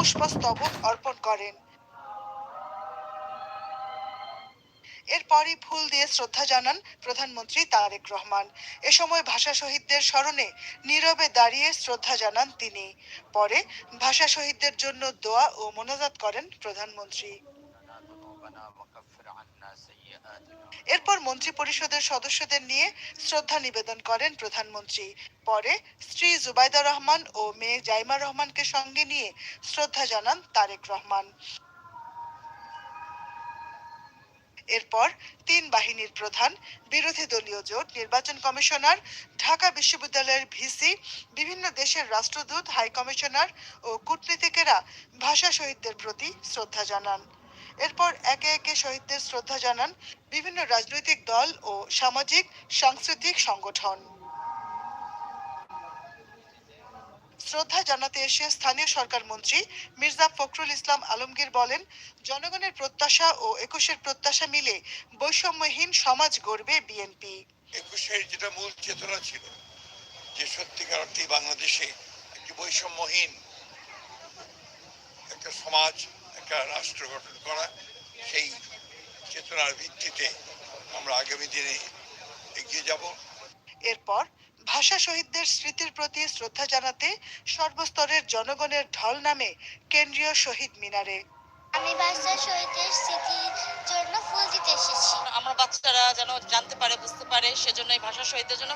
পুষ্পস্তবক অর্পণ করেন। এরপরই ফুল দিয়ে শ্রদ্ধা জানান প্রধানমন্ত্রী তারেক রহমান। এ সময় ভাষা শহীদদের স্মরণে নীরবে দাঁড়িয়ে শ্রদ্ধা জানান তিনি। পরে ভাষা শহীদদের জন্য দোয়া ও মোনাজাত করেন প্রধানমন্ত্রী। এরপর মন্ত্রী পরিষদের সদস্যদের নিয়ে শ্রদ্ধা নিবেদন করেন প্রধানমন্ত্রী। পরে স্ত্রী জুবাইদা রহমান ও মেয়ে জাইমা রহমানকে সঙ্গে নিয়ে শ্রদ্ধা জানান তারেক রহমান। এরপর তিন বাহিনীর প্রধান, বিরোধী দলীয় জোট, নির্বাচন কমিশনার, ঢাকা বিশ্ববিদ্যালয়ের ভিসি, বিভিন্ন দেশের রাষ্ট্রদূত, হাই কমিশনার ও কূটনীতিকেরা ভাষা শহীদদের প্রতি শ্রদ্ধা জানান। এরপর একে একে শহীদদের শ্রদ্ধা জানান বিভিন্ন রাজনৈতিক দল ও সামাজিক, সাংস্কৃতিক সংগঠন। শ্রদ্ধা জানাতে এসে স্থানীয় সরকার মন্ত্রী মির্জা ফখরুল ইসলাম আলমগীর বলেন, জনগণের প্রত্যাশা ও একুশের প্রত্যাশা মিলে বৈষম্যহীন সমাজ গড়বে বিএনপি। একুশের যেটা মূল চেতনা ছিল, যে সত্যিকার অর্থে বাংলাদেশে একটি বৈষম্যহীন একটা সমাজ একটা রাষ্ট্র গঠন করা সেই চেতনার ভিত্তিতে আমরা আগামী দিনে এগিয়ে যাব। এরপর ভাষা শহীদদের স্মৃতির প্রতি শ্রদ্ধা জানাতে সর্বস্তরের জনগণের ঢল নামে কেন্দ্রীয় শহীদ মিনারে। আমি বাচ্চা শহীদের স্মৃতির জন্য ফুল দিতে এসেছি। আমার বাচ্চারা যেন জানতে পারে বুঝতে পারে সেজন্য এই ভাষা শহীদদের জন্য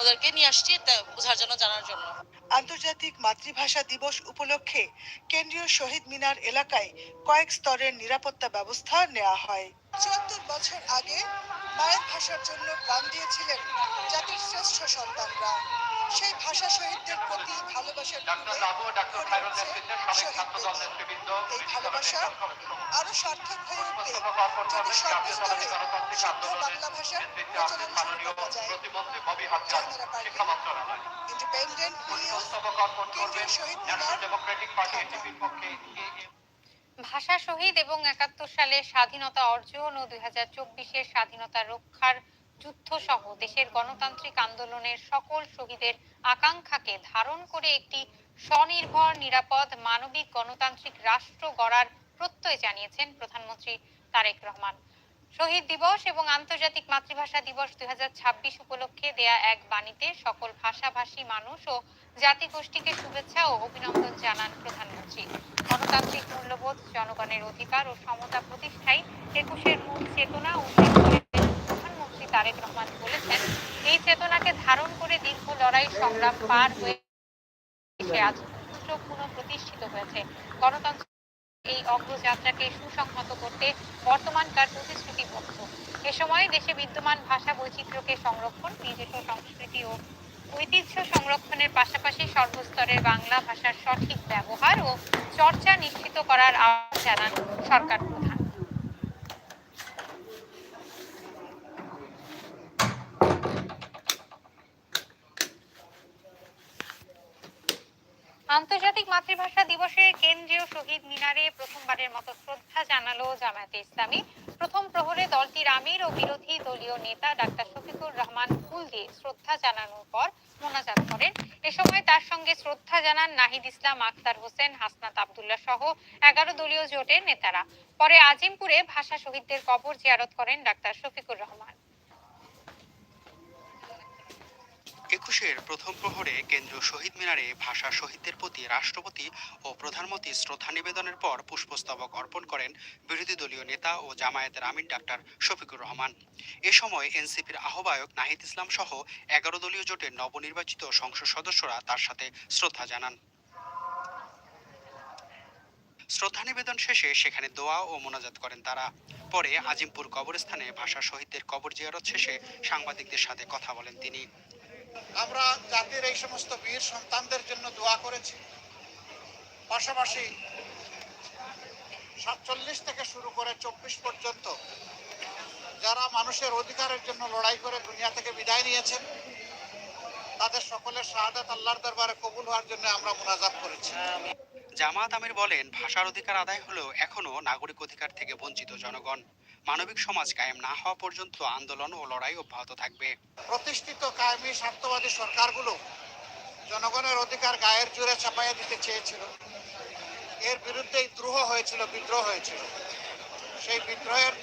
ওদেরকে নিয়ে আসছি তা বোঝার জন্য জানার জন্য। আন্তর্জাতিক মাতৃভাষা দিবস উপলক্ষে কেন্দ্রীয় শহীদ মিনার এলাকায় কয়েক স্তরের নিরাপত্তা ব্যবস্থা নেওয়া হয় চুয়াত্তর বছর আগে মায়ের ভাষার জন্য প্রাণ দিয়েছিলেন জাতির শ্রেষ্ঠ সন্তানরা সেই ভাষা শহীদদের প্রতি ভালোবাসার। এই ভালোবাসা আরও সার্থক হয়ে উঠবে। যদি সর্বস্তরে শুদ্ধ বাংলা ভাষার প্রচলন শুরু করা যায় জাহানারা পারভীন, ইন্ডিপেন্ডেন্ট নিউজ কেন্দ্রীয় শহীদ মিনার ঢাকা। ভাষা শহীদ এবং একাত্তর সালে স্বাধীনতা অর্জন ও দুই হাজার চব্বিশের স্বাধীনতা রক্ষার যুদ্ধ সহ দেশের গণতান্ত্রিক আন্দোলনের সকল শহীদের আকাঙ্ক্ষাকে ধারণ করে একটি স্বনির্ভর নিরাপদ মানবিক গণতান্ত্রিক রাষ্ট্র গড়ার প্রত্যয় জানিয়েছেন প্রধানমন্ত্রী তারেক রহমান। শহীদ দিবস এবং আন্তর্জাতিক মাতৃভাষা দিবস দুই উপলক্ষে দেয়া এক বাণীতে সকল ভাষাভাষী মানুষ ও জাতিগোষ্ঠীকে শুভেচ্ছা ও অভিনন্দন জানান প্রধানমন্ত্রী। গণতান্ত্রিক মূল্যবোধ, জনগণের অধিকার ও সমতা প্রতিষ্ঠাই একুশের মূল চেতনা উল্লেখ করে প্রধানমন্ত্রী তারেক রহমান বলেছেন, এই চেতনাকে ধারণ করে দীর্ঘ লড়াই, সংগ্রাম পার হয়ে আজ পুনঃপ্রতিষ্ঠিত হয়েছে। গণতন্ত্র এই অগ্রযাত্রাকে সুসংহত করতে বর্তমানকার প্রতিশ্রুতিবদ্ধ। এ সময় দেশে বিদ্যমান ভাষা বৈচিত্র্যকে সংরক্ষণ, নিজস্ব সংস্কৃতি ও ঐতিহ্য সংরক্ষণের পাশাপাশি সর্বস্তরের বাংলা ভাষার সঠিক ব্যবহার ও চর্চা নিশ্চিত করার আহ্বান জানান সরকার প্রধান। আন্তর্জাতিক মাতৃভাষা দিবসে কেন্দ্রীয় শহীদ মিনারে প্রথমবারের মতো শ্রদ্ধা জানালো জামায়াতে ইসলামী। প্রথম প্রহরে দলটির আমির ও বিরোধী দলীয় নেতা ডাক্তার শফিকুর রহমান ফুল দিয়ে শ্রদ্ধা জানানোর পর মোনাজাত করেন। এ সময় তার সঙ্গে শ্রদ্ধা জানান নাহিদ ইসলাম, আখতার হোসেন, হাসনাত আবদুল্লাহ সহ এগারো দলীয় জোটের নেতারা। পরে আজিমপুরে ভাষা শহীদদের কবর জিয়ারত করেন ডাক্তার শফিকুর রহমান। একুশের প্রথম প্রহরে কেন্দ্রীয় শহীদ মিনারে ভাষা শহীদদের প্রতি রাষ্ট্রপতি ও প্রধানমন্ত্রী শ্রদ্ধা নিবেদনের পর পুষ্পস্তবক অর্পণ করেন বিরোধী দলীয় নেতা ও জামায়াতের আমির ডাক্তার শফিকুর রহমান। এ সময় এনসিপির আহ্বায়ক নাহিদ ইসলাম সহ এগারো দলীয় জোটের নবনির্বাচিত সংসদ সদস্যরা তার সাথে শ্রদ্ধা জানান। শ্রদ্ধা নিবেদন শেষে সেখানে দোয়া ও মোনাজাত করেন তারা। পরে আজিমপুর কবরস্থানে ভাষা শহীদদের কবর জিয়ারত শেষে সাংবাদিকদের সাথে কথা বলেন তিনি। আমরা জাতির এই সমস্ত বীর সন্তানদের জন্য দোয়া করেছি। পাশাপাশি সাতচল্লিশ থেকে শুরু করে চব্বিশ পর্যন্ত যারা মানুষের অধিকারের জন্য লড়াই করে দুনিয়া থেকে বিদায় নিয়েছেন, তাদের সকলের শাহাদাত আল্লাহর দরবারে কবুল হওয়ার জন্য আমরা মোনাজাত করেছি। জামাত আমির বলেন, ভাষার অধিকার আদায় হলেও এখনও নাগরিক অধিকার থেকে বঞ্চিত জনগণ। মানবিক সমাজ কায়েম না হওয়া পর্যন্ত আন্দোলন ও লড়াই অব্যাহত থাকবে। প্রতিষ্ঠিত কায়েমি স্বার্থবাদী সরকারগুলো জনগণের অধিকার গায়ের জোরে চাপাইয়া দিতে চেয়েছিল। এর বিরুদ্ধেই দ্রোহ হয়েছিল, বিদ্রোহ হয়েছিল। সেই বিদ্রোহের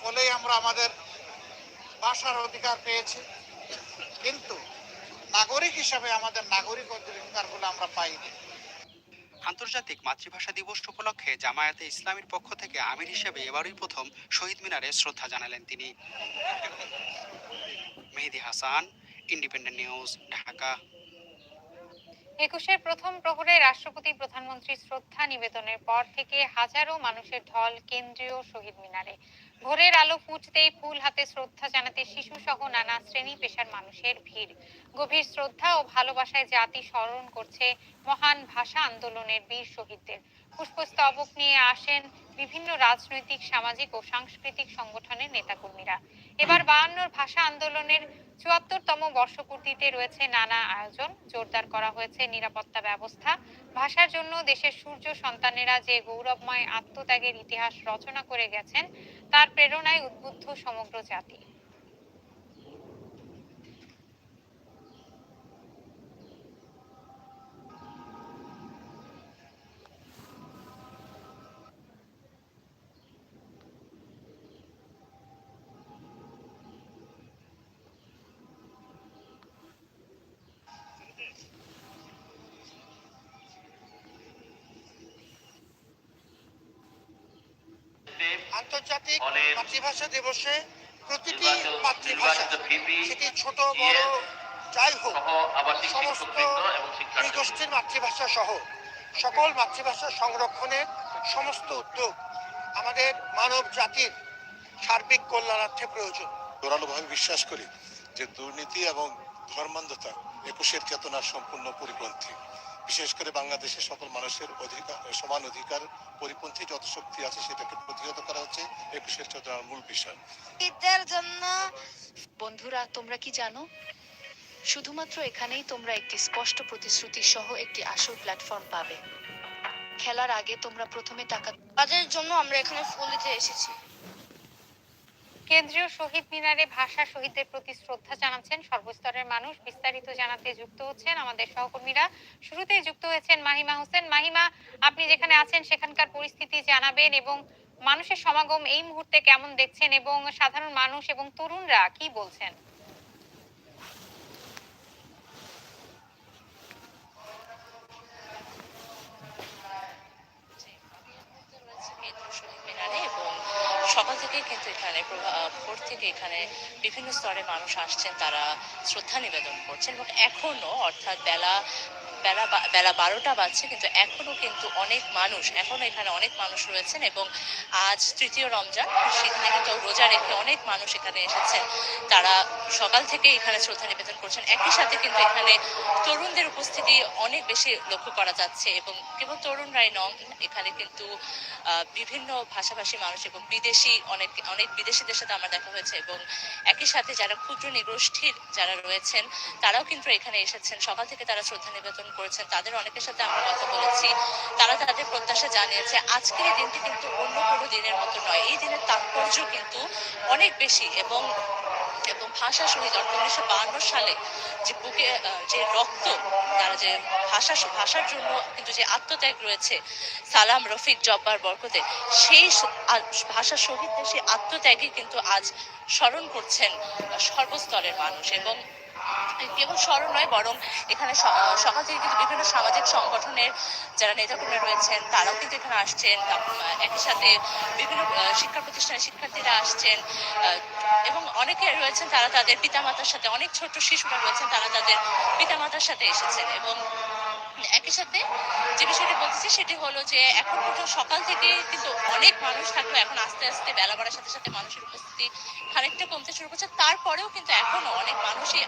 ফলেই আমরা আমাদের ভাষার অধিকার পেয়েছি। কিন্তু নাগরিক হিসাবে আমাদের নাগরিক অধিকারগুলো আমরা পাইনি। আন্তর্জাতিক মাতৃভাষা দিবস উপলক্ষে জামায়াতে ইসলামীর পক্ষ থেকে আমির হিসেবে এবারই প্রথম শহীদ মিনারে শ্রদ্ধা জানালেন তিনি। Mehedi Hasan independent news Dhaka. একুশের প্রথম প্রহরে রাষ্ট্রপতি প্রধানমন্ত্রী শ্রদ্ধা নিবেদনের পর থেকে হাজারো মানুষের ঢল কেন্দ্রীয় শহীদ মিনারে। ভোরের আলো ফুটতেই ফুল হাতে শ্রদ্ধা জানাতে শিশু সহ নানা শ্রেণি পেশার মানুষের ভিড়। গভীর শ্রদ্ধা ও ভালোবাসায় জাতি স্মরণ করছে মহান ভাষা আন্দোলনের বীর শহীদদের। পুষ্পস্তবক নিয়ে আসেন বিভিন্ন রাজনৈতিক, সামাজিক ও সাংস্কৃতিক সংগঠনের নেতাকর্মীরা। এবার বায়ান্নর ভাষা আন্দোলনের চুয়াত্তরতম বর্ষপূর্তিতে রয়েছে নানা আয়োজন। জোরদার করা হয়েছে নিরাপত্তা ব্যবস্থা। ভাষার জন্য দেশের সূর্য সন্তানেরা যে গৌরবময় আত্মত্যাগের ইতিহাস রচনা করে গেছেন, তার প্রেরণায় উদ্বুদ্ধ সমগ্র জাতি। আন্তর্জাতিক মাতৃভাষা দিবসে প্রতিটি মাতৃভাষা সেটি ছোট বড় যাই হোক সমস্ত এবং মাতৃভাষা সহ সকল মাতৃভাষা সংরক্ষণের সমস্ত উদ্যোগ আমাদের মানব জাতির সার্বিক কল্যাণার্থে প্রয়োজন। জোরালোভাবে বিশ্বাস করি যে দুর্নীতি এবং ধর্মান্ধতা একুশের চেতনার সম্পূর্ণ পরিপন্থী। বিশেষ করে বাংলাদেশের সকল মানুষের অধিকার সমান অধিকার পরিপন্থী যত শক্তি আছে সেটাকে প্রতিহত করা হচ্ছে একুশের চেতনার মূল বিষয়। ঈদের জন্য বন্ধুরা তোমরা কি জানো? শুধুমাত্র এখানেই তোমরা একটি স্পষ্ট প্রতিশ্রুতি সহ একটি আসল প্ল্যাটফর্ম পাবে। খেলার আগে তোমরা প্রথমে টাকা তাদের জন্য আমরা এখানে ফুল দিতে এসেছি। কেন্দ্রীয় শহীদ মিনারে ভাষা শহীদদের প্রতি শ্রদ্ধা জানাচ্ছেন সর্বস্তরের মানুষ। বিস্তারিত জানাতে যুক্ত হচ্ছেন আমাদের সহকর্মীরা। শুরুতেই যুক্ত হয়েছেন মাহিমা হোসেন। মাহিমা, আপনি যেখানে আছেন সেখানকার পরিস্থিতি জানাবেন এবং মানুষের সমাগম এই মুহূর্তে কেমন দেখছেন এবং সাধারণ মানুষ এবং তরুণরা কি বলছেন? থেকেই কিন্তু এখানে ভোর থেকে এখানে বিভিন্ন স্তরের মানুষ আসছেন, তারা শ্রদ্ধা নিবেদন করছেন এবং এখনও, অর্থাৎ বেলা বেলা বেলা বারোটা বাজছে, কিন্তু এখনও কিন্তু অনেক মানুষ, এখনও এখানে অনেক মানুষ রয়েছেন এবং আজ তৃতীয় রমজান, সেখানে কিন্তু রোজা রেখে অনেক মানুষ এখানে এসেছেন। তারা সকাল থেকে এখানে শ্রদ্ধা নিবেদন করছেন। একই সাথে কিন্তু এখানে তরুণদের উপস্থিতি অনেক বেশি লক্ষ্য করা যাচ্ছে এবং কেবল তরুণরাই নন, এখানে কিন্তু বিভিন্ন ভাষাভাষী মানুষ এবং বিদেশি অনেক অনেক বিদেশিদের সাথে আমার দেখা হয়েছে এবং একই সাথে যারা ক্ষুদ্র নিগোষ্ঠীর যারা রয়েছেন, তারাও কিন্তু এখানে এসেছেন। সকাল থেকে তারা শ্রদ্ধা নিবেদন করেছেন। তাদের অনেকের সাথে আমরা কথা বলেছি। তারা তাদের প্রত্যাশা জানিয়েছে, আজকের এই দিনটি কিন্তু অন্য কোনো দিনের মতো নয়। এই দিনের তাৎপর্য কিন্তু অনেক বেশি এবং এবং ভাষা শহীদ অর্থাৎ উনিশশো বাহান্ন সালে যে বুকে যে রক্ত, তারা যে ভাষা, ভাষার জন্য কিন্তু যে আত্মত্যাগ রয়েছে, সালাম, রফিক, জব্বার বরকতে, সেই স- আ- ভাষা সেই আত্মত্যাগই কিন্তু আজ স্মরণ করছেন সর্বস্তরের মানুষ এবং কেবল স্মরণ নয়, বরং এখানে সকাল থেকে কিন্তু বিভিন্ন সামাজিক সংগঠনের যারা নেতাকর্মী রয়েছেন, তারাও কিন্তু এখানে আসছেন। একই সাথে বিভিন্ন শিক্ষা প্রতিষ্ঠানের শিক্ষার্থীরা আসছেন এবং অনেকে রয়েছেন তারা তাদের পিতামাতার সাথে, অনেক ছোট শিশুরা রয়েছেন, তারা তাদের পিতামাতার সাথে এসেছেন এবং একই সাথে যে বিষয়টি বলতেছি সেটি হলো যে এখন পর্যন্ত সকাল থেকে কিন্তু অনেক মানুষ থাকলেও এখন আস্তে আস্তে বেলা বাড়ার সাথে সাথে মানুষের উপস্থিতি খানিকটা কমতে শুরু করছে। তারপরেও কিন্তু এখনও অনেক মানুষই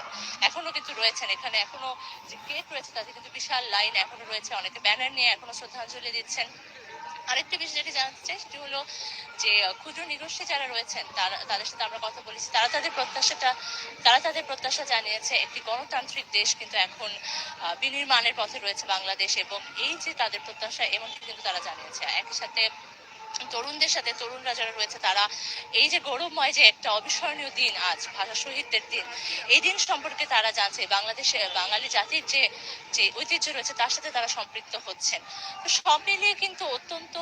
এখনও কিন্তু রয়েছেন। এখানে এখনও যে গেট রয়েছে, তাতে কিন্তু বিশাল লাইন এখনও রয়েছে। অনেকে ব্যানার নিয়ে এখনও শ্রদ্ধাঞ্জলি দিচ্ছেন। আরেকটি বিষয় যেটি জানতে চাই সেটি হলো যে ক্ষুদ্র নিগোষ্ঠী যারা রয়েছেন, তারা, তাদের সাথে আমরা কথা বলেছি, তারা তাদের প্রত্যাশাটা, তারা তাদের প্রত্যাশা জানিয়েছে, একটি গণতান্ত্রিক দেশ কিন্তু এখন বিনির্মাণের পথে রয়েছে বাংলাদেশ এবং এই যে তাদের প্রত্যাশা এমনকি কিন্তু তারা জানিয়েছে। একই সাথে তরুণদের সাথে, তরুণরা যারা রয়েছে, তারা এই যে গৌরবময় যে একটা অবিস্মরণীয় দিন আজ, ভাষা শহীদদের দিন, এই দিন সম্পর্কে তারা জানছে, বাংলাদেশে, বাঙালি জাতির যে যে ঐতিহ্য রয়েছে, তার সাথে তারা সম্পৃক্ত হচ্ছেন। তো সব মিলিয়ে কিন্তু অত্যন্ত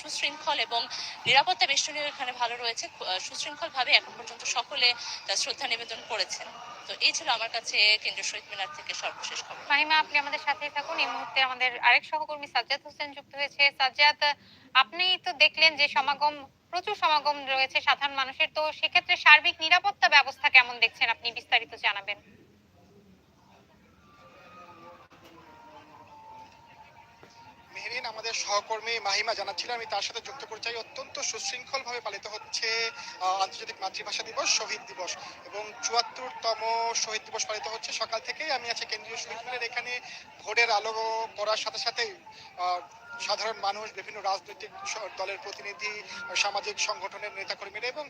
সুশৃঙ্খল এবং নিরাপত্তা বেষ্টনীয় এখানে ভালো রয়েছে। সুশৃঙ্খল ভাবে এখন পর্যন্ত সকলে তার শ্রদ্ধা নিবেদন করেছেন। তো এই ছিল আমার কাছে কেন্দ্রীয় শহীদ মিনার থেকে সর্বশেষ খবর। মাহিমা, আপনি আমাদের সাথেই থাকুন। এই মুহূর্তে আমাদের আরেক সহকর্মী সাজ্জাদ হোসেন যুক্ত হয়েছে। সাজ্জাদ আপনি তো দেখলেন যে সমাগম, প্রচুর সমাগম রয়েছে সাধারণ মানুষের, তো সেক্ষেত্রে সার্বিক নিরাপত্তা ব্যবস্থা কেমন দেখছেন আপনি? বিস্তারিত জানাবেন। মেহরিন, আমাদের সহকর্মী মাহিমা জানাচ্ছিলেন আমি তার সাথে যুক্ত করতে চাই। অত্যন্ত সুশৃঙ্খল ভাবে পালিত হচ্ছে আন্তর্জাতিক মাতৃভাষা দিবস, শহীদ দিবস। এবং চুয়াত্তরতম শহীদ দিবস পালিত হচ্ছে সকাল থেকেই। আমি আছি কেন্দ্রীয় শহীদ এখানে ভোরের আলো পড়ার সাথে সাথেই। সাধারণ মানুষ, বিভিন্ন রাজনৈতিক দলের প্রতিনিধি, সামাজিক সংগঠনের নেতাকর্মীরা এবং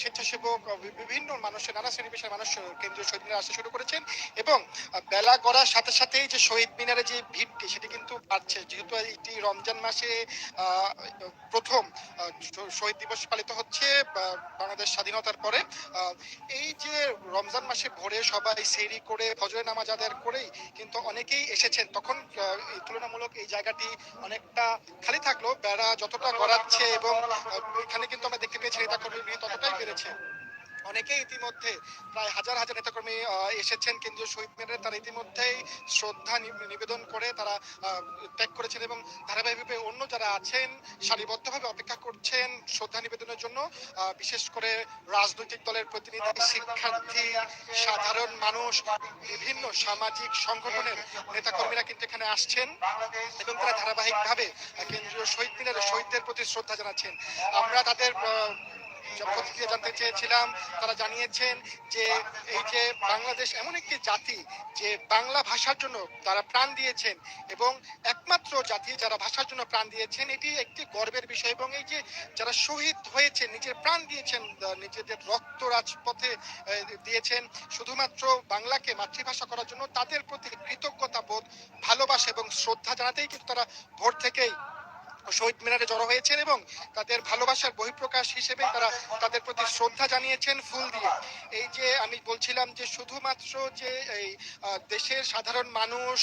স্বেচ্ছাসেবক বিভিন্ন মানুষের, নানা শ্রেণি পেশার মানুষ কেন্দ্রীয় শহীদ মিনারে আসতে শুরু করেছেন এবং বেলা গড়ার সাথে সাথেই যে শহীদ মিনারে যে ভিড়টি সেটি কিন্তু বাড়ছে। যেহেতু এটি রমজান মাসে প্রথম শহীদ দিবস পালিত হচ্ছে বাংলাদেশ স্বাধীনতার পরে এই যে রমজান মাসে ভোরে সবাই সেরি করে ফজরের নামাজ আদায় করেই কিন্তু অনেকেই এসেছেন। তখন তুলনামূলক এই জায়গাটি অনেকটা খালি থাকল, বেড়া যতটা গড়াচ্ছে এবং এখানে কিন্তু আমরা দেখতে পেয়েছি নেতা কর্মী ততটাই বেড়েছে। অনেকেই ইতিমধ্যে প্রায় হাজার হাজার নেতাকর্মী এসেছেন। কেন্দ্রীয় শহীদ মিনারে তারা ইতিমধ্যেই শ্রদ্ধা নিবেদন করে তারা ত্যাগ করেছেন এবং ধারাবাহিকভাবে অন্য যারা আছেন, সারিবদ্ধভাবে অপেক্ষা করছেন শ্রদ্ধা নিবেদনের জন্য বিশেষ করে রাজনৈতিক দলের প্রতিনিধি, শিক্ষার্থী, সাধারণ মানুষ, বিভিন্ন সামাজিক সংগঠনের নেতাকর্মীরা কিন্তু এখানে আসছেন এবং তারা ধারাবাহিকভাবে কেন্দ্রীয় শহীদ মিনারে শহীদদের প্রতি শ্রদ্ধা জানাচ্ছেন। আমরা তাদের প্রতিক্রিয়া জানতে চেয়েছিলাম, তারা জানিয়েছেন যে এই যে বাংলাদেশ এমন একটি জাতি যে বাংলা ভাষার জন্য তারা প্রাণ দিয়েছেন এবং একমাত্র জাতি যারা ভাষার জন্য প্রাণ দিয়েছেন, এটি একটি গর্বের বিষয় এবং এই যে যারা শহীদ হয়েছে নিজের প্রাণ দিয়েছেন নিজেদের রক্ত রাজপথে দিয়েছেন, শুধুমাত্র বাংলাকে মাতৃভাষা করার জন্য তাদের প্রতি কৃতজ্ঞতা বোধ, ভালোবাসা এবং শ্রদ্ধা জানাতেই কিন্তু তারা ভোর থেকেই শহীদ মিনারে জড়ো হয়েছেন এবং তাদের ভালোবাসার বহিঃপ্রকাশ হিসেবে তারা তাদের প্রতি শ্রদ্ধা জানিয়েছেন ফুল দিয়ে। এই যে আমি বলছিলাম যে শুধুমাত্র যে এই দেশের সাধারণ মানুষ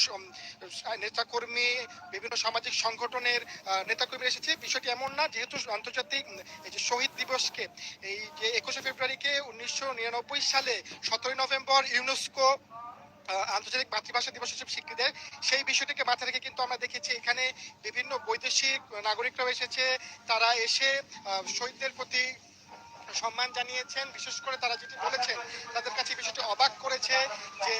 নেতাকর্মী, বিভিন্ন সামাজিক সংগঠনের নেতাকর্মী এসেছে, বিষয়টি এমন না, যেহেতু আন্তর্জাতিক এই যে শহীদ দিবসকে, এই যে একুশে ফেব্রুয়ারিকে উনিশশো নিরানব্বই সালে সতেরোই নভেম্বর ইউনেস্কো আন্তর্জাতিক মাতৃভাষা দিবস হিসেবে স্বীকৃতি দেয়। সেই বিষয়টিকে মাথায় রেখে কিন্তু আমরা দেখেছি এখানে বিভিন্ন বৈদেশিক নাগরিকরাও এসেছে। তারা এসে শহীদদের প্রতি সম্মান জানিয়েছেন। বিশেষ করে তারা যেটি বলেছেন তাদের কাছে বিষয়টি অবাক করেছে যে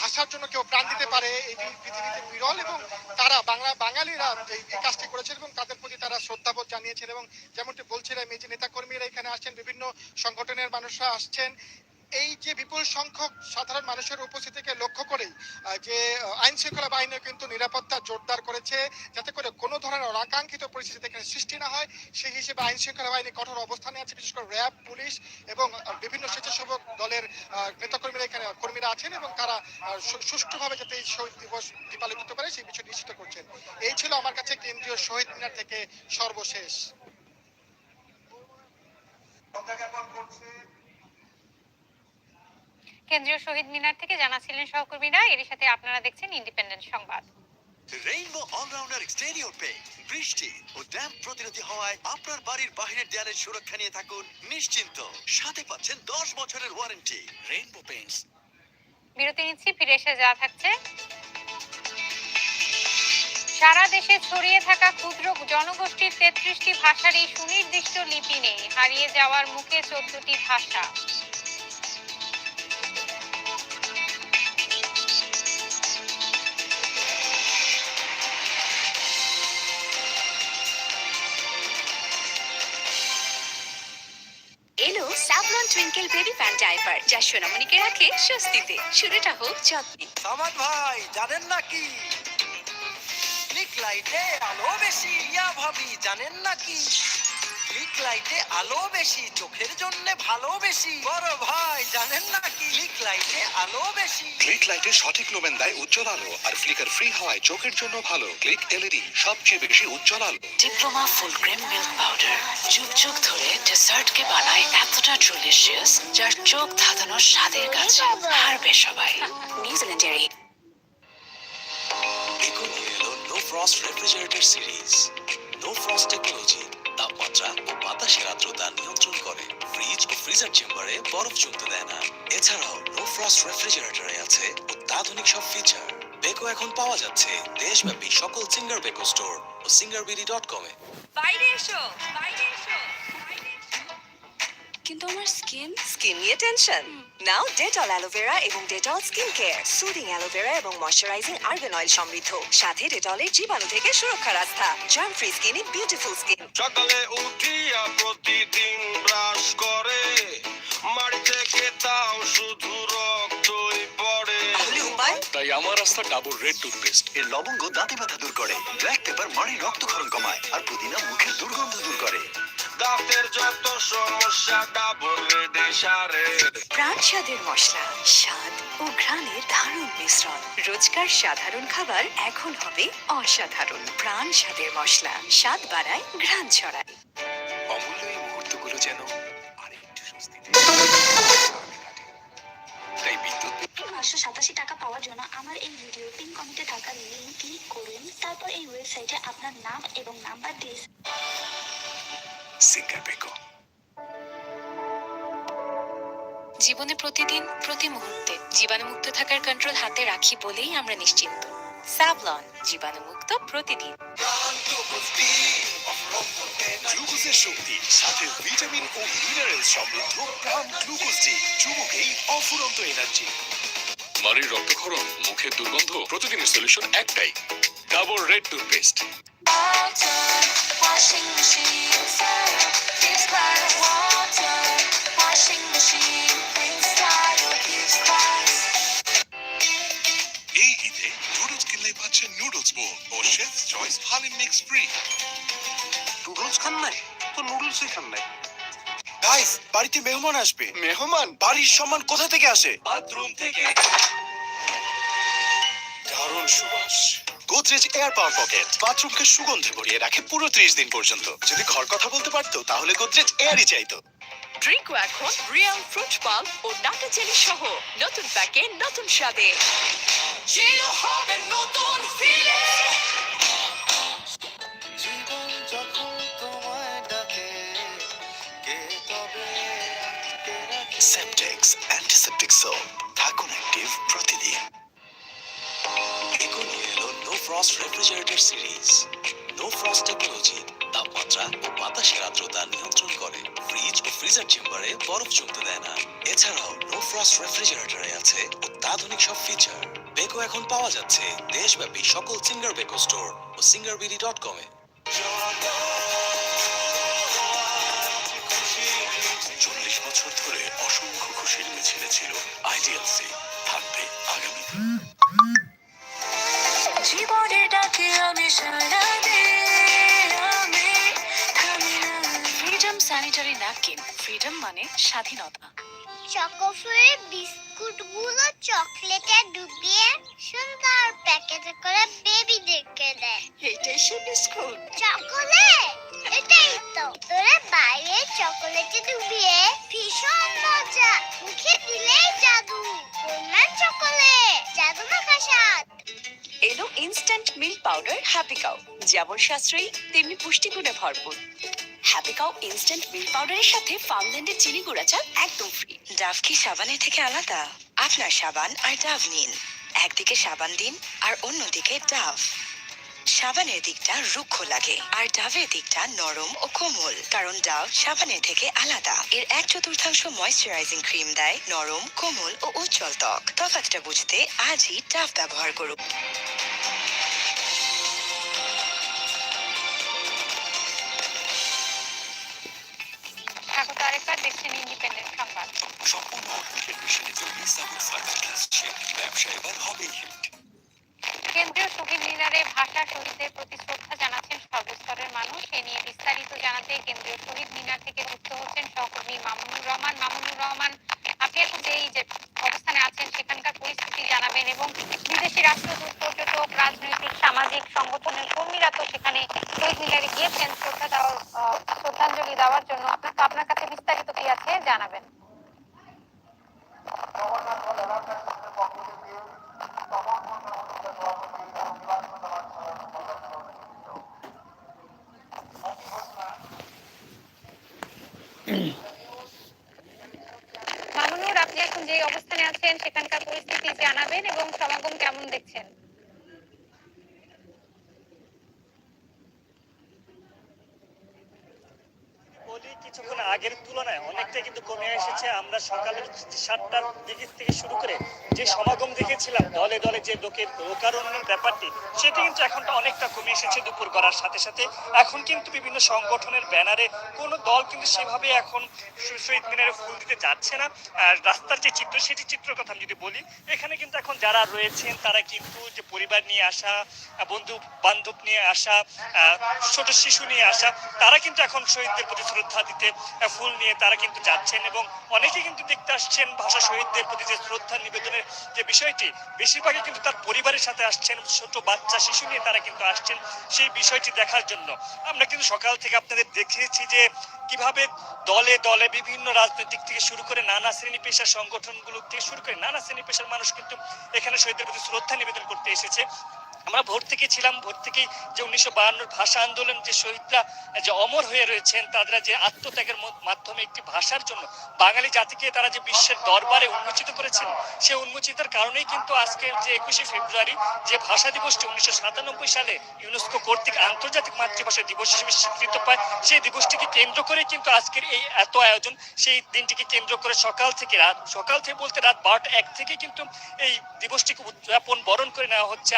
ভাষার জন্য কেউ প্রাণ দিতে পারে, এটি পৃথিবীতে বিরল এবং তারা, বাংলা, বাঙালিরা এই কাজটি করেছেন এবং তাদের প্রতি তারা শ্রদ্ধাবোধ জানিয়েছেন এবং যেমনটি বলছিলাম, এই যে নেতাকর্মীরা এখানে আসছেন, বিভিন্ন সংগঠনের মানুষরা আসছেন। এই যে বিপুল সংখ্যক সাধারণ মানুষের উপস্থিতিকে লক্ষ্য আহ, যে আইন শৃঙ্খলা বাহিনী কিন্তু নিরাপত্তা জোরদার করেছে যাতে করে কোনো ধরনের অনাকাঙ্ক্ষিত পরিস্থিতি এখানে সৃষ্টি না হয়। সেই হিসেবে আইন শৃঙ্খলা বাহিনী কঠোর অবস্থানে আছে বিশেষ করে র্যাব পুলিশ এবং বিভিন্ন স্বেচ্ছাসেবক দলের নেতাকর্মীরা এখানে কর্মীরা আছেন এবং তারা সুষ্ঠুভাবে যাতে এই শহীদ দিবস পালিত হতে পারে সেই বিষয় নিশ্চিত করছেন। এই ছিল আমার কাছে কেন্দ্রীয় শহীদ মিনার থেকে সর্বশেষ। কেন্দ্রীয় শহীদ মিনার থেকে জানাচ্ছিলেন সহকর্মীরা এরই সাথে আপনারা দেখছেন ইন্ডিপেন্ডেন্ট সংবাদ। রেইনবো অলরাউন্ডার এক্সটেরিয়র পেইন্ট বৃষ্টি ও ড্যাম্প প্রতিরোধী হওয়ায় আপনার বাড়ির বাহিরের দেয়ালের সুরক্ষা নিয়ে থাকুন নিশ্চিন্ত। সাথে পাচ্ছেন দশ বছরের ওয়ারেন্টি রেইনবো পেইন্টস বিরতি নিচ্ছি ফিরে এসে যা থাকছে। সারা দেশে ছড়িয়ে থাকা ক্ষুদ্র জনগোষ্ঠীর তেত্রিশটি ভাষারই সুনির্দিষ্ট লিপি নেই। হারিয়ে যাওয়ার মুখে চোদ্দটি ভাষা। টুইঙ্কেল ডাইপার যা সোনামণিকে রাখে স্বস্তিতে। শুরুটা হোক যত্নে। সামাদ ভাই, জানেন নাকি? ক্লিক লাইটে আলো বেশি, ইয়া ভাবি, জানেন নাকি? ক্লিক লাইটে আলো বেশি চোখের জন্য ভালো বেশি। বড় ভাই জানেন না কি? ক্লিক লাইটে আলো বেশি। ক্লিক লাইটের সঠিক লোমেন দেয় উজ্জ্বল আলো আর ফ্লিকার ফ্রি হওয়ায় চোখের জন্য ভালো। ক্লিক এলইডি সবচেয়ে বেশি উজ্জ্বল আলো। Diploma full cream milk powder. যুগ যুগ ধরে ডেজার্টকে বানায় এতটা ডেলিশিয়াস যার চোখ ধাঁধানোর স্বাদের কাছে। হারবে সবাই। নিউজিল্যান্ডের এই এখন নিয়ে এলো no frost refrigerator series no frost technology তাপমাত্রা ও বাতাসের আর্দ্রতা নিয়ন্ত্রণ করে। ফ্রিজ ও ফ্রিজার চেম্বারে বরফ জমতে দেয় না। এছাড়াও নো ফ্রস্ট রেফ্রিজারেটরে আছে অত্যাধুনিক সব ফিচার বেকো এখন পাওয়া যাচ্ছে দেশব্যাপী সকল সিঙ্গার বেকো স্টোর ও সিঙ্গার বিডি ডট কমে বাইরে এসো বাইরে এসো। কিন্তু আমার স্কিন স্কিন নিয়ে টেনশন নাও ডেটল অ্যালোভেরা এবং Dettol skin care soothing aloe vera এবং ময়শ্চারাইজিং আর্গান অয়েল সমৃদ্ধ। সাথে ডেটলের জীবাণু থেকে সুরক্ষা রাস্তা। জার্ম ফ্রি স্কিনে বিউটিফুল স্কিন সকালে উঠিয়া প্রতিদিন ব্রাশ করে। মাড়ি থেকে তাও শুধু রক্তই পড়ে। তাহলে উপায়? তাই আমার রাস্তা ডাবল রেড টুথপেস্ট এর লবঙ্গ দাঁতে ব্যথা দূর করে। ব্ল্যাক পেপার মাড়ি রক্তক্ষরণ কমায়। আর পুদিনা মুখের দুর্গন্ধ দূর করে। দাঁতের যত সমস্যা রেড সারে প্রাণ স্বাদের মশলা স্বাদ ও ঘ্রাণের দারুণ মিশ্রণ। রোজকার সাধারণ খাবার এখন হবে অসাধারণ। প্রাণ স্বাদের মশলা স্বাদ বাড়ায় ঘ্রাণ ছড়ায়। অমূল্য এই মুহূর্তগুলো যেন আরেকটু স্বস্তিতে তাই বিদ্যুৎ পাঁচশো সাতাশি টাকা পাওয়ার জন্য আমার এই ভিডিও পিন কমেন্টে থাকা লিঙ্ক ক্লিক করুন। তারপর এই ওয়েবসাইটে আপনার নাম এবং নাম্বার দিয়ে সিঙ্গার বেকো জীবনে প্রতিদিন প্রতি মুহূর্তে জীবাণুমুক্ত থাকার কন্ট্রোল হাতে রাখি বলেই আমরা নিশ্চিন্ত। স্যাভলন জীবাণুমুক্ত প্রতিদিন। গ্লুকোজের শক্তি সাথে ভিটামিন ও মিনারেল সমৃদ্ধ প্রাণ গ্লুকোজ ডি চুমুকেই অফুরন্ত এনার্জি মাড়ির রক্তক্ষরণ মুখের দুর্গন্ধ প্রতিদিনের সলিউশন একটাই ডাবল রেড টুথপেস্ট এই মেহমান আসবে। মেহমান? বাড়ির সম্মান কোথা থেকে আসে? বাথরুম থেকে। দারুণ সুবাস। Godrej air power pocket. বাথরুমকে সুগন্ধে ভরিয়ে রাখে পুরো ত্রিশ দিন পর্যন্ত। যদি ঘর কথা বলতে পারতো তাহলে গোদরেজ এয়ারই চাইতো। ড্রিঙ্ক এখন রিয়েল ফ্রুট পাল্প ও নাটা জেলি সহ নতুন প্যাকে নতুন স্বাদে। সেপটেক্স অ্যান্টিসেপটিক থাকুন অ্যাক্টিভ প্রতিদিন। নিয়ে এলো no frost refrigerator series no frost technology তাপমাত্রা ও বাতাসের আর্দ্রতা নিয়ন্ত্রণ করে। ফ্রিজ ও ফ্রিজার চেম্বারে বরফ জমতে দেয় না। এছাড়াও নো ফ্রস্ট রেফ্রিজারেটরে আছে অত্যাধুনিক সব ফিচার বেকো এখন পাওয়া যাচ্ছে দেশব্যাপী সকল সিঙ্গার বেকো স্টোর ও সিঙ্গারবিডি ডট কমে আমি সাড়া দিই আমি থামি না ফ্রিডম স্যানিটারি ন্যাপকিন ফ্রিডম মানে স্বাধীনতা চকোফ্রি বিস্কুটগুলো চকলেটে ডুবিয়ে সুন্দর প্যাকেটে করে বেবিদেরকে দেয় এইটাই সে বিস্কুট চকোলেট এটাই তো তোরা বাইরে চকোলেটে ডুবিয়ে ভীষণ মজা মুখে দিলেই জাদু Goleman chocolate milk powder Happy Cow. যেমন সাশ্রয়ী, তেমনি পুষ্টিগুণে ভরপুর। হ্যাপি কাউ ইনস্ট্যান্ট মিল্ক পাউডারের সাথে ফার্মল্যান্ডের চিনি গুঁড়া চা একদম ফ্রি ডাভ কি সাবানের থেকে আলাদা। আপনার সাবান আর ডাভ নিন। একদিকে সাবান দিন আর অন্যদিকে ডাভ। সাবানের দিকটা রুক্ষ লাগে আর ডাভের দিকটা নরম ও কোমল। কারণ ডাভ সাবানের থেকে আলাদা। এর এক চতুর্থাংশ ময়শ্চারাইজিং ক্রিম দেয় নরম, কোমল ও উজ্জ্বল ত্বক। তফাৎটা বুঝতে আজই ডাভ ব্যবহার করুন। কেন্দ্রীয় শহীদ মিনারে ভাষা শহীদদের প্রতি শ্রদ্ধা জানাচ্ছেন সর্বস্তরের মানুষ। এই নিয়ে বিস্তারিত জানাতে কেন্দ্রীয় শহীদ মিনার থেকে যুক্ত হচ্ছেন সহকর্মী মামুনুর রহমান। মামুনুর রহমান, আপনি এখন যে যে অবস্থানে আছেন, সেখানকার পরিস্থিতি জানাবেন এবং বিদেশি রাষ্ট্রদূত পর্যটক রাজনৈতিক, সামাজিক সংগঠনের কর্মীরা তো সেখানে শহীদ মিনারে গিয়েছেন। শ্রদ্ধা দেওয়ার শ্রদ্ধাঞ্জলি দেওয়ার জন্য। আপনার আপনার কাছে বিস্তারিত কি আছে, জানাবেন মামুনুর আপনি এখন যে অবস্থানে আছেন সেখানকার জানাবেন এবং সমাগম কেমন দেখছেন? কিছুক্ষণ আগের তুলনায় অনেকটাই কিন্তু কমে এসেছে। আমরা সকালের সাতটার দিক থেকে শুরু করে যে সমাগম দেখেছিলাম, দলে দলে যে লোকের লোকারণ্যের ব্যাপারটি, সেটি কিন্তু এখন অনেকটা কমে এসেছে দুপুর করার সাথে সাথে। এখন কিন্তু বিভিন্ন সংগঠনের ব্যানারে কোনো দল কিন্তু সেভাবে এখন শহীদ মিনারে ফুল দিতে যাচ্ছে না। আর রাস্তার যে চিত্র, সেটি চিত্রের কথা আমি যদি বলি, এখানে কিন্তু এখন যারা রয়েছেন, তারা কিন্তু যে পরিবার নিয়ে আসা, বন্ধু বান্ধব নিয়ে আসা ছোট শিশু নিয়ে আসা, তারা কিন্তু এখন শহীদদের প্রতি শ্রদ্ধা দিতে ফুল নিয়ে তারা কিন্তু যাচ্ছেন এবং অনেকে কিন্তু দেখতে আসছেন ভাষা শহীদদের প্রতি যে শ্রদ্ধা নিবেদনের যে বিষয়টি, বেশিরভাগই কিন্তু তার পরিবারের সাথে আসছেন, ছোট বাচ্চা, শিশু নিয়ে তারা কিন্তু আসছেন সেই বিষয়টি দেখার জন্য। আমরা কিন্তু সকাল থেকে আপনাদের দেখিয়েছি যে কীভাবে দলে দলে বিভিন্ন রাজনৈতিক থেকে শুরু করে নানা শ্রেণি পেশার সংগঠনগুলো থেকে শুরু করে নানা শ্রেণি পেশার মানুষ কিন্তু এখানে শহীদদের প্রতি শ্রদ্ধা নিবেদন করতে এসেছে। আমরা ভোর থেকে ছিলাম ভোর থেকেই যে উনিশশো বাহান্নর ভাষা আন্দোলন যে শহীদরা, যে অমর হয়ে রয়েছেন, তারা যে আত্মত্যাগের মাধ্যমে একটি ভাষার জন্য বাঙালি জাতিকে তারা যে বিশ্বের দরবারে উন্মোচিত করেছেন সে উন্মোচিতের কারণেই কিন্তু আজকের যে একুশে ফেব্রুয়ারি যে ভাষা দিবসটি উনিশশো সাতানব্বই সালে ইউনেস্কো কর্তৃক আন্তর্জাতিক মাতৃভাষা দিবস হিসেবে স্বীকৃত পায়, সেই দিবসটিকে কেন্দ্র করে কিন্তু আজকের এই এত আয়োজন, সেই দিনটিকে কেন্দ্র করে সকাল থেকে রাত, সকাল থেকে বলতে রাত বারোটা এক থেকে কিন্তু এই দিবসটিকে উদযাপন, বরণ করে নেওয়া হচ্ছে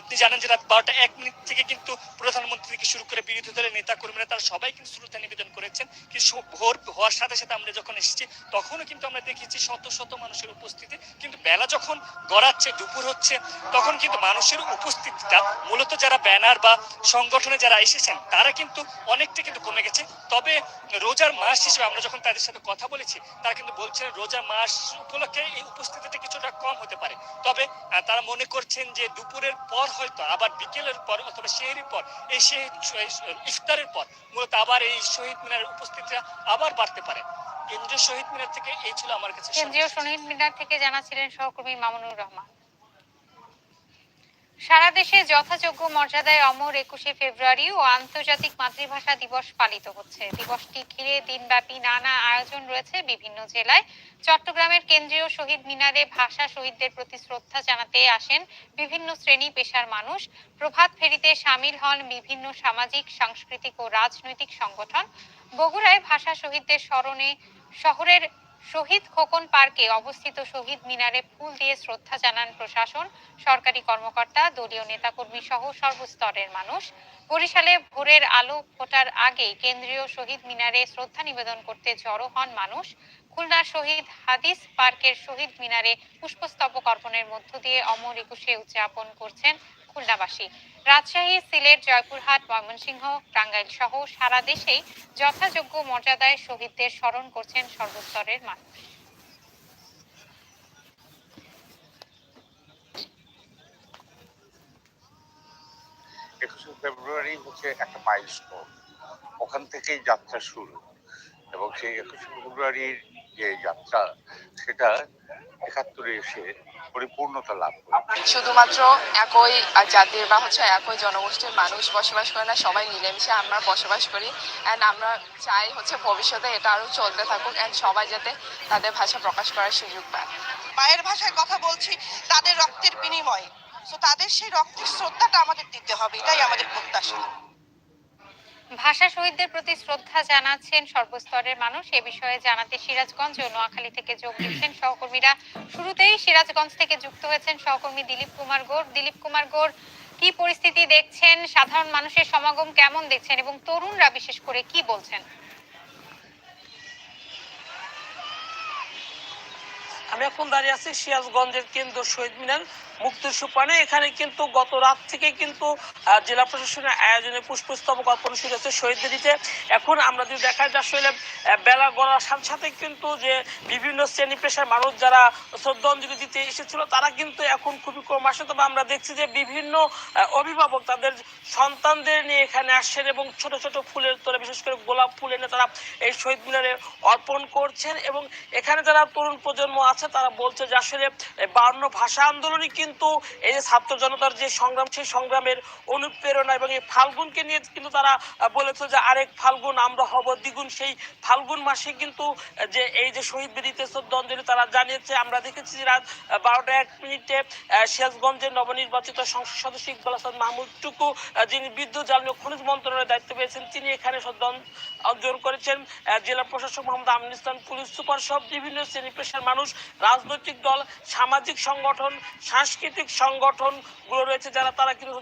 আপনি জানেন যে রাত বারোটা এক মিনিট থেকে কিন্তু প্রধানমন্ত্রী থেকে শুরু করে বিরোধী দলের নেতা কর্মীরা তারা সবাই কিন্তু শ্রদ্ধা নিবেদন করেছেন কিন্তু ভোর হওয়ার সাথে সাথে আমরা যখন এসেছি, তখনও কিন্তু আমরা দেখেছি শত শত মানুষের উপস্থিতি। কিন্তু বেলা যখন গড়াচ্ছে, দুপুর হচ্ছে, তখন কিন্তু মানুষের উপস্থিতিটা, মূলত যারা ব্যানার বা সংগঠনে যারা এসেছেন, তারা কিন্তু অনেকটা কিন্তু কমে গেছে। তবে রোজার মাস হিসেবে আমরা যখন তাদের সাথে কথা বলেছি, তারা কিন্তু বলছেন রোজার মাস উপলক্ষে এই উপস্থিতিটা কিছুটা কম হতে পারে। তবে তারা মনে করছেন যে দুপুরের পর হয়তো আবার বিকেলের পর অথবা শেহরির পর, এই শহীদ ইফতারের পর মূলত আবার এই শহীদ মিনার উপস্থিতিটা আবার বাড়তে পারে। কেন্দ্রীয় শহীদ মিনার থেকে এই ছিল আমার কাছে কেন্দ্রীয় শহীদ মিনার থেকে জানাচ্ছিলেন সহকর্মী মামুনুর রহমান। সারা দেশে যথাযোগ্য মর্যাদায় অমর একুশে ফেব্রুয়ারি ও আন্তর্জাতিক মাতৃভাষা দিবস পালিত হচ্ছে। দিবসটি ঘিরে দিনব্যাপী নানা আয়োজন রয়েছে বিভিন্ন জেলায়। চট্টগ্রামের কেন্দ্রীয় শহীদ মিনারে ভাষা শহীদদের প্রতি শ্রদ্ধা জানাতে আসেন বিভিন্ন শ্রেণি পেশার মানুষ। প্রভাত ফেরিতে সামিল হন বিভিন্ন সামাজিক, সাংস্কৃতিক ও রাজনৈতিক সংগঠন। বগুড়ায় ভাষা শহীদদের স্মরণে শহরের শহীদ খোকন পার্কে অবস্থিত শহীদ মিনারে ফুল দিয়ে শ্রদ্ধা জানান প্রশাসন, সরকারি কর্মকর্তা, দলীয় নেতাকর্মী সহ সর্বস্তরের মানুষ। বরিশালে ভোরের আলো ফোটার আগেই কেন্দ্রীয় শহীদ মিনারে শ্রদ্ধা নিবেদন করতে জড়ো হন মানুষ। খুলনার শহীদ হাদিস পার্কের শহীদ মিনারে পুষ্পস্তবক অর্পণের মধ্য দিয়ে অমর একুশে উদযাপন করছেন খুলনাবাসী। রাজশাহী, সিলেট, জয়পুরহাট ময়মনসিংহ টাঙ্গাইল সহ সারা দেশেই যথাযোগ্য মর্যাদায় শহীদদের স্মরণ করছেন সর্বস্তরের মানুষ। একুশে ফেব্রুয়ারি হচ্ছে একটা মাইলস্টোন ওখান থেকেই যাত্রা শুরু। এবং সেই একুশে ফেব্রুয়ারির যে যাত্রা, সেটা একাত্তরে এসে পরিপূর্ণতা লাভ করে। শুধুমাত্র একই জাতির বা হচ্ছে একই জনগোষ্ঠীর মানুষ বসবাস করে না সবাই মিলেমিশে আমরা বসবাস করি। অ্যান্ড আমরা চাই হচ্ছে ভবিষ্যতে এটা আরও চলতে থাকুক অ্যান্ড সবাই যাতে তাদের ভাষা প্রকাশ করার সুযোগ পায়। মায়ের ভাষায় কথা বলছি তাদের রক্তের বিনিময়ে। তো তাদের সেই রক্তের শ্রদ্ধাটা আমাদের দিতে হবে এটাই আমাদের প্রত্যাশা। ভাষা শহীদদের প্রতি শ্রদ্ধা জানাচ্ছেন সর্বস্তরের মানুষ। এ বিষয়ে জানাতে সিরাজগঞ্জ ও নোয়াখালী থেকে যোগ দিচ্ছেন সহকর্মীরা। শুরুতেই সিরাজগঞ্জ থেকে যুক্ত হয়েছেন সহকর্মী দিলীপ কুমার গোর। দিলীপ কুমার গোর, কি পরিস্থিতি দেখছেন? সাধারণ মানুষের সমাগম কেমন দেখছেন? এবং তরুণরা বিশেষ করে কি বলছেন? আমি এখন দাঁড়িয়ে আছি সিরাজগঞ্জের কেন্দ্র শহীদ মিনার। মুক্তির সুপানে। এখানে কিন্তু গত রাত থেকে কিন্তু জেলা প্রশাসনের আয়োজনে পুষ্পস্তবক অর্পণ শুরু হয়েছে শহীদদের দিতে। এখন আমরা যদি দেখা যায় আসলে বেলা গড়ার সাথে সাথে কিন্তু যে বিভিন্ন শ্রেণি পেশার মানুষ যারা শ্রদ্ধাঞ্জলি দিতে এসেছিল, তারা কিন্তু এখন খুবই কম আসে। তবে আমরা দেখছি যে বিভিন্ন অভিভাবক তাদের সন্তানদের নিয়ে এখানে আসছেন এবং ছোট ছোট ফুলের তোরে বিশেষ করে গোলাপ ফুল এনে তারা এই শহীদ মিনারে অর্পণ করছেন। এবং এখানে যারা তরুণ প্রজন্ম আছে, তারা বলছে যে আসলে বান্ন ভাষা আন্দোলনই কিন্তু এই যে ছাত্র জনতার যে সংগ্রাম, সেই সংগ্রামের অনুপ্রেরণা এবং এই ফাল্গুনকে নিয়ে কিন্তু তারা বলেছে যে আরেক ফাল্গুন আমরা হব দ্বিগুণ। সেই ফাল্গুন মাসে কিন্তু যে এই যে শহীদ বেদিতে শ্রদ্ধাঞ্জলি তারা জানিয়েছে, আমরা দেখেছি রাত বারোটা এক মিনিটে সিরাজগঞ্জের নবনির্বাচিত সংসদ সদস্য ইকবাল হাসান মাহমুদ টুকু যিনি বিদ্যুৎ, জ্বালানি খনিজ মন্ত্রণালয়ের দায়িত্ব পেয়েছেন, তিনি এখানে শ্রদ্ধাঞ্জলি করেছেন। জেলা প্রশাসক মোহাম্মদ আমিন পুলিশ সুপার সব বিভিন্ন শ্রেণি পেশার মানুষ, রাজনৈতিক দল, সামাজিক সংগঠন, সাংস্কৃতিক সংগঠনগুলো রয়েছে যারা তারা কিন্তু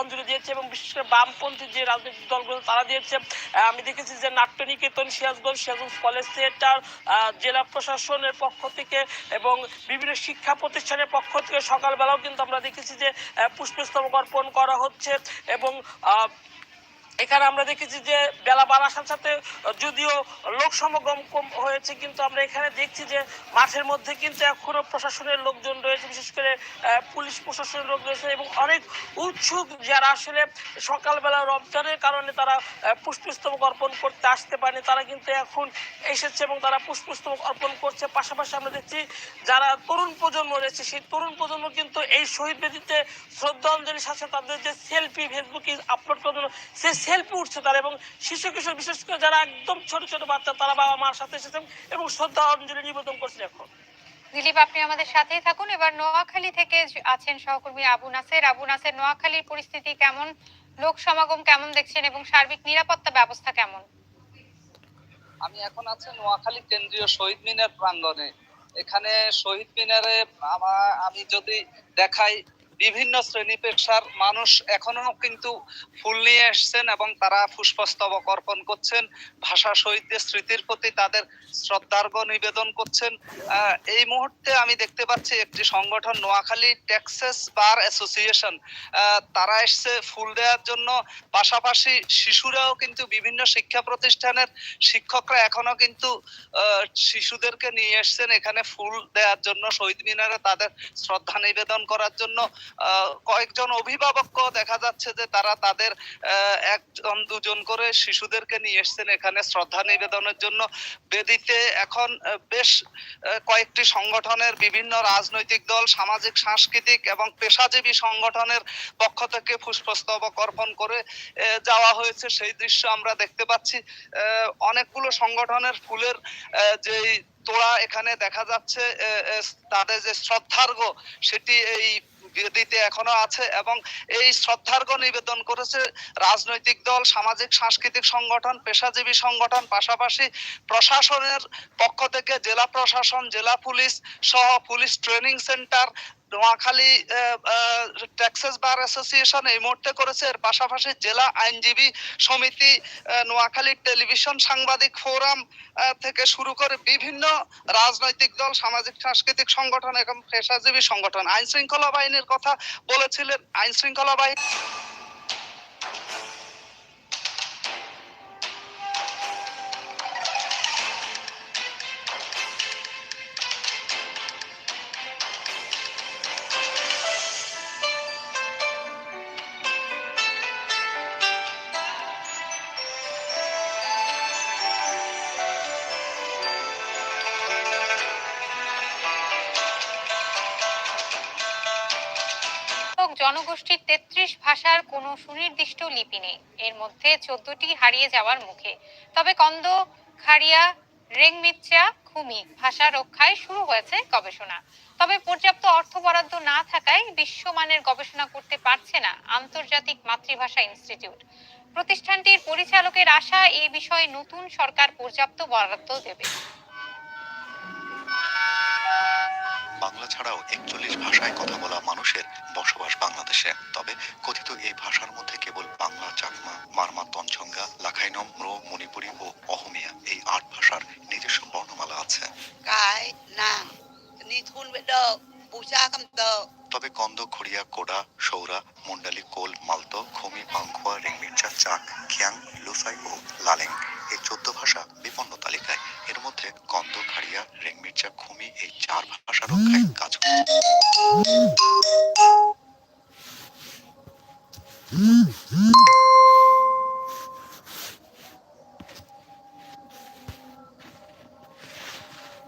অঞ্জলি দিয়েছে এবং বিশেষ করে বামপন্থী যে রাজনৈতিক দলগুলো তারা দিয়েছে। আমি দেখেছি যে নাট্য নিকেতন সিরাজগঞ্জ সিরাজগঞ্জ কলেজ থিয়েটার জেলা প্রশাসনের পক্ষ থেকে এবং বিভিন্ন শিক্ষা প্রতিষ্ঠানের পক্ষ থেকে সকালবেলাও কিন্তু আমরা দেখেছি যে পুষ্পস্তবক অর্পণ করা হচ্ছে এবং এখানে আমরা দেখেছি যে বেলা বাড়ার সাথে সাথে, যদিও লোক সমাগম কম হয়েছে, কিন্তু আমরা এখানে দেখছি যে মাঠের মধ্যে কিন্তু এখনও প্রশাসনের লোকজন রয়েছে, বিশেষ করে পুলিশ প্রশাসনের লোক রয়েছে এবং অনেক উৎসুক যারা আসলে সকালবেলা রমজানের কারণে তারা পুষ্পস্তবক অর্পণ করতে আসতে পারেনি, তারা কিন্তু এখন এসেছে এবং তারা পুষ্পস্তবক অর্পণ করছে। পাশাপাশি আমরা দেখছি যারা তরুণ প্রজন্ম রয়েছে, সেই তরুণ প্রজন্ম কিন্তু এই শহীদ বেদিতে শ্রদ্ধাঞ্জলির সাথে তাদের যে সেলফি ফেসবুকে আপলোড করার জন্য সে সেলফি উঠছে তারা এবং শিশু কিশোর বিশেষ করে যারা একদম ছোট ছোট বাচ্চা তারা বাবা মার সাথে এসেছেন এবং শ্রদ্ধাঞ্জলি নিবেদন করছেন এখন। দিলীপ আপনি আমাদের সাথেই থাকুন। এবার নোয়াখালী থেকে আছেন সহকর্মী আবু নাসের। আবু নাসের নোয়াখালীর পরিস্থিতি কেমন? লোক সমাগম কেমন দেখছেন এবং সার্বিক নিরাপত্তা ব্যবস্থা কেমন? আমি এখন আছি নোয়াখালী কেন্দ্রীয় শহীদ মিনার প্রাঙ্গণে। এখানে শহীদ মিনারে আমি যদি দেখাই বিভিন্ন শ্রেণি পেশার মানুষ এখনও কিন্তু ফুল নিয়ে এসছেন এবং তারা পুষ্পস্তবক অর্পণ করছেন। ভাষা শহীদদের স্মৃতির প্রতি তাদের শ্রদ্ধার্ঘ নিবেদন করছেন। এই মুহূর্তে আমি দেখতে পাচ্ছি একটি সংগঠন, নোয়াখালী টেক্সাস বার অ্যাসোসিয়েশন। তারা এসছে ফুল দেওয়ার জন্য। পাশাপাশি শিশুরাও কিন্তু বিভিন্ন শিক্ষা প্রতিষ্ঠানের শিক্ষকরা এখনও কিন্তু শিশুদেরকে নিয়ে এসছেন এখানে ফুল দেওয়ার জন্য, শহীদ মিনারে তাদের শ্রদ্ধা নিবেদন করার জন্য। কয়েকজন অভিভাবকও দেখা যাচ্ছে যে তারা তাদের একজন দুজন করে শিশুদেরকে নিয়ে এসছেন এখানে শ্রদ্ধা নিবেদনের জন্য। বেদিতে এখন বেশ কয়েকটি সংগঠনের বিভিন্ন রাজনৈতিক দল, সামাজিক, সাংস্কৃতিক এবং পেশাজীবী সংগঠনের পক্ষ থেকে পুষ্পস্তবক অর্পণ করে যাওয়া হয়েছে। সেই দৃশ্য আমরা দেখতে পাচ্ছি। অনেকগুলো সংগঠনের ফুলের যেই তোড়া এখানে দেখা যাচ্ছে তাদের যে শ্রদ্ধার্ঘ, সেটি এই বেদিতে এখনও আছে এবং এই শ্রদ্ধার্ঘ নিবেদন করেছে রাজনৈতিক দল, সামাজিক, সাংস্কৃতিক সংগঠন, পেশাজীবী সংগঠন, পাশাপাশি প্রশাসনের পক্ষ থেকে জেলা প্রশাসন, জেলা পুলিশ সহ police training centre Noakhali Texas bar association এই মুহূর্তে করেছে। এর পাশাপাশি জেলা আইনজীবী সমিতি নোয়াখালী টেলিভিশন সাংবাদিক ফোরাম থেকে শুরু করে বিভিন্ন রাজনৈতিক দল, সামাজিক, সাংস্কৃতিক সংগঠন এবং পেশাজীবী সংগঠন। আইন শৃঙ্খলা বাহিনীর কথা বলেছিলেন আইন শৃঙ্খলা বাহিনী জনগোষ্ঠীর তেত্রিশ ভাষার কোনো সুনির্দিষ্ট লিপি নেই। এর মধ্যে চোদ্দটি হারিয়ে যাওয়ার মুখে। তবে কন্দ, খাড়িয়া, রেংমিচ্চা, খুমি ভাষা রক্ষায় শুরু হয়েছে গবেষণা। তবে পর্যাপ্ত অর্থ বরাদ্দ না থাকায় বিশ্বমানের গবেষণা করতে পারছে না আন্তর্জাতিক মাতৃভাষা ইনস্টিটিউট। প্রতিষ্ঠানটির পরিচালকের আশা এই বিষয়ে নতুন সরকার পর্যাপ্ত বরাদ্দ দেবে। বাংলা ছাড়াও একচল্লিশ ভাষায় কথা বলা মানুষের বসবাস বাংলাদেশে। তবে কথিত এই ভাষার মধ্যে কেবল বাংলা, চাকমা, মারমা তঞ্চঙ্গা লাখাইনম ম্রো মণিপুরী ও অহমিয়া এই আট ভাষার নিজস্ব বর্ণমালা আছে। cái না, নিথুন đậu তবে কন্দ, খুড়িয়া, কোডা, সৌরা, মুন্ডালি, কোল, মালত, খমি, পাংখোয়া রেংমির্চা চাক, খিয়াং, লুসাই ও লালেং এই চোদ্দ ভাষা বিপন্ন তালিকায়। এর মধ্যে কন্দ, খাড়িয়া রেংমিরচা খুমি এই চার ভাষা রক্ষায় কাজ করে।